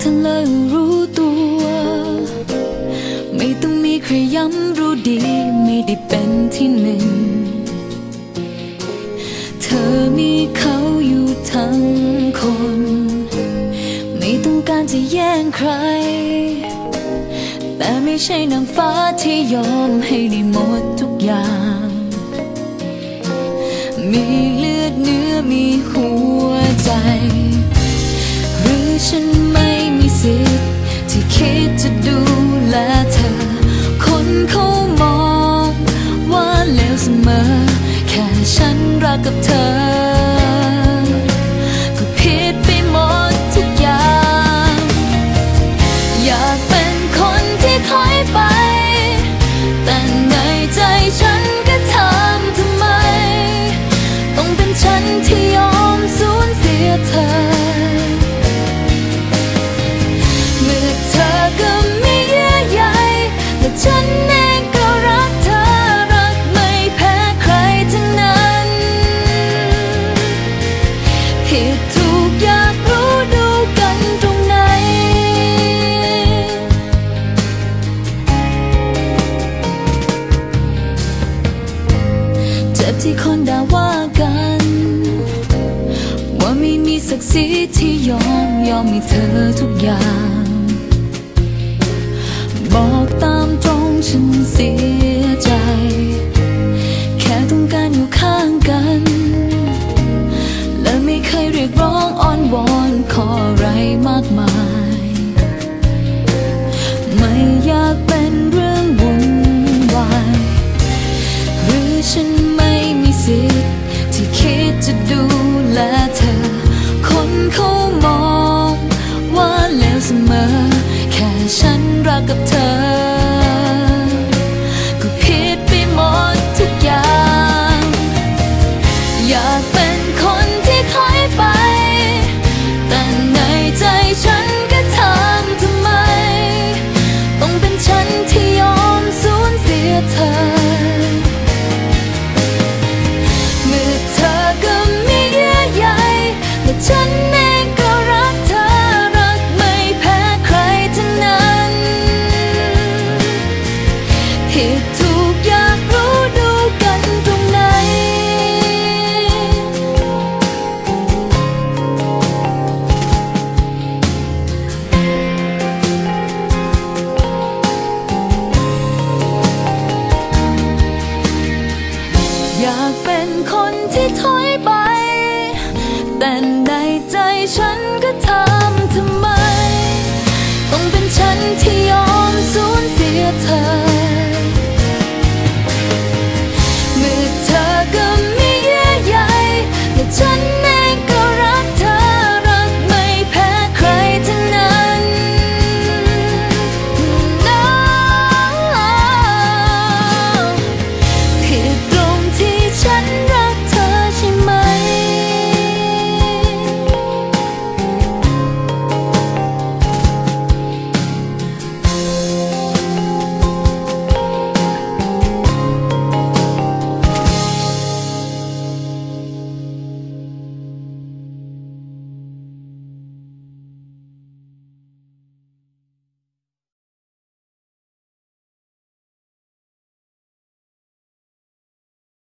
เธอเลยรู้ตัว ไม่ต้องมีใครย้ำรู้ดี ไม่ได้เป็นที่หนึ่ง เธอมีเขาอยู่ทั้งคน ไม่ต้องการจะแย่งใคร แต่ไม่ใช่นางฟ้าที่ยอมให้ได้หมดทุกอย่าง มีเลือดเนื้อมีหัวใจ หรือฉันไม่ มีสิทธิ์ที่คิดจะดูแลเธอ คนเขามองว่าเลวเสมอ แค่ฉันรักกับเธอก็ผิดไปหมดทุกอย่าง อยากเป็น ศักดิ์ศรีที่ยอมยอมให้เธอทุกอย่าง บอกตามตรงฉันเสียใจ แค่ต้องการอยู่ข้างกัน และไม่เคยเรียกร้องอ้อนวอนขออะไรมากมาย ไม่อยาก อยากรู้ดูกันตรงไหน อยากเป็นคนที่ท